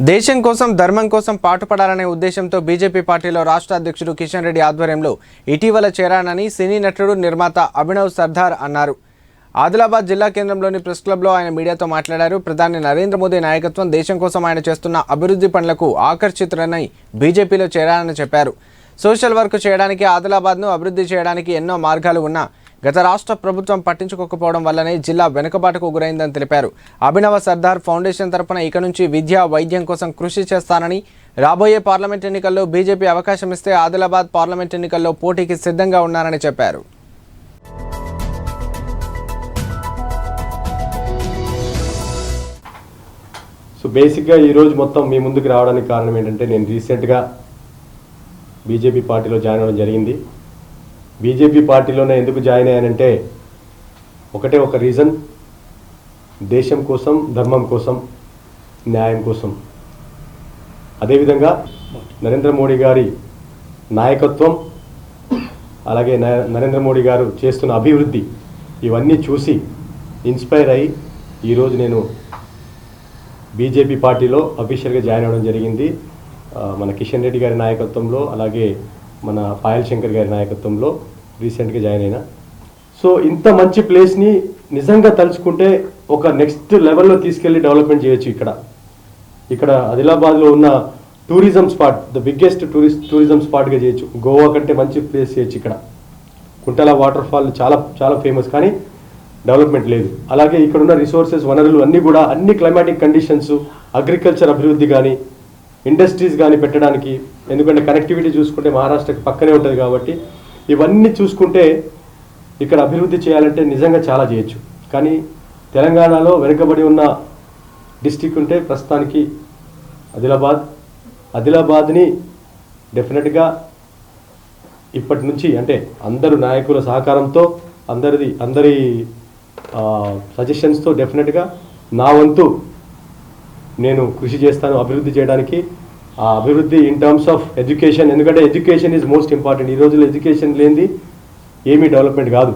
దేశం కోసం ధర్మం కోసం పాటుపడాలనే ఉద్దేశంతో బీజేపీ పార్టీలో రాష్ట్ర అధ్యక్షుడు కిషన్ రెడ్డి ఆధ్వర్యంలో ఇటీవల చేరానని సినీ నటుడు నిర్మాత అభినవ్ సర్దార్ అన్నారు. ఆదిలాబాద్ జిల్లా కేంద్రంలోని ప్రెస్ క్లబ్లో ఆయన మీడియాతో మాట్లాడారు. ప్రధాని నరేంద్ర మోదీ నాయకత్వం దేశం కోసం ఆయన చేస్తున్న అభివృద్ధి పనులకు ఆకర్షితులనై బీజేపీలో చేరానని చెప్పారు. సోషల్ వర్క్ చేయడానికి ఆదిలాబాద్ను అభివృద్ధి చేయడానికి ఎన్నో మార్గాలు ఉన్నా గత రాష్ట్ర ప్రభుత్వం పట్టించుకోకపోవడం వల్లనే జిల్లా వెనుకబాటుకు గురైందని తెలిపారు. అభినవ సర్దార్ ఫౌండేషన్ తరపున ఇక నుంచి విద్య వైద్యం కోసం కృషి చేస్తానని రాబోయే పార్లమెంట్ ఎన్నికల్లో బీజేపీ అవకాశం ఇస్తే ఆదిలాబాద్ పార్లమెంట్ ఎన్నికల్లో పోటీకి సిద్ధంగా ఉన్నారని చెప్పారు. సో బేసిక్గా ఈరోజు మొత్తం మీ ముందుకు రావడానికి కారణం ఏంటంటే నేను రీసెంట్గా బీజేపీ పార్టీలో జాయిన్ అవ్వడం జరిగింది. బీజేపీ పార్టీలోనే ఎందుకు జాయిన్ అయ్యానంటే ఒకటే ఒక రీజన్. దేశం కోసం ధర్మం కోసం న్యాయం కోసం. అదేవిధంగా నరేంద్ర మోడీ గారి నాయకత్వం అలాగే నరేంద్ర మోడీ గారు చేస్తున్న అభివృద్ధి ఇవన్నీ చూసి ఇన్స్పైర్ అయ్యి ఈరోజు నేను బీజేపీ పార్టీలో అఫీషియల్గా జాయిన్ అవ్వడం జరిగింది. మన కిషన్ రెడ్డి గారి నాయకత్వంలో అలాగే మన పాయల్ శంకర్ గారి నాయకత్వంలో రీసెంట్గా జాయిన్ అయినా. సో ఇంత మంచి ప్లేస్ని నిజంగా తలుచుకుంటే ఒక నెక్స్ట్ లెవెల్లో తీసుకెళ్ళి డెవలప్మెంట్ చేయొచ్చు ఇక్కడ. ఇక్కడ ఆదిలాబాద్లో ఉన్న tourism spot the biggest tourist tourism స్పాట్గా చేయొచ్చు. గోవా కంటే మంచి ప్లేస్ చేయొచ్చు ఇక్కడ. కుంటల వాటర్ ఫాల్ చాలా చాలా ఫేమస్ కానీ డెవలప్మెంట్ లేదు. అలాగే ఇక్కడ ఉన్న రిసోర్సెస్ వనరులు అన్నీ కూడా అన్ని క్లైమాటిక్ కండిషన్స్ అగ్రికల్చర్ అభివృద్ధి కానీ ఇండస్ట్రీస్ కానీ పెట్టడానికి ఎందుకంటే కనెక్టివిటీ చూసుకుంటే మహారాష్ట్రకి పక్కనే ఉంటుంది కాబట్టి ఇవన్నీ చూసుకుంటే ఇక్కడ అభివృద్ధి చేయాలంటే నిజంగా చాలా చేయొచ్చు. కానీ తెలంగాణలో వెనుకబడి ఉన్న డిస్టిక్ ఉంటే ప్రస్తుతానికి ఆదిలాబాద్ ఆదిలాబాద్ని డెఫినెట్గా ఇప్పటి నుంచి అంటే అందరు నాయకుల సహకారంతో అందరిది అందరి సజెషన్స్తో డెఫినెట్గా నా వంతు నేను కృషి చేస్తాను అభివృద్ధి చేయడానికి. ఆ అభివృద్ధి ఇన్ టర్మ్స్ ఆఫ్ ఎడ్యుకేషన్ ఎందుకంటే ఎడ్యుకేషన్ ఈజ్ మోస్ట్ ఇంపార్టెంట్ ఈ రోజుల్లో ఎడ్యుకేషన్ లేనిది ఏమీ డెవలప్మెంట్ కాదు.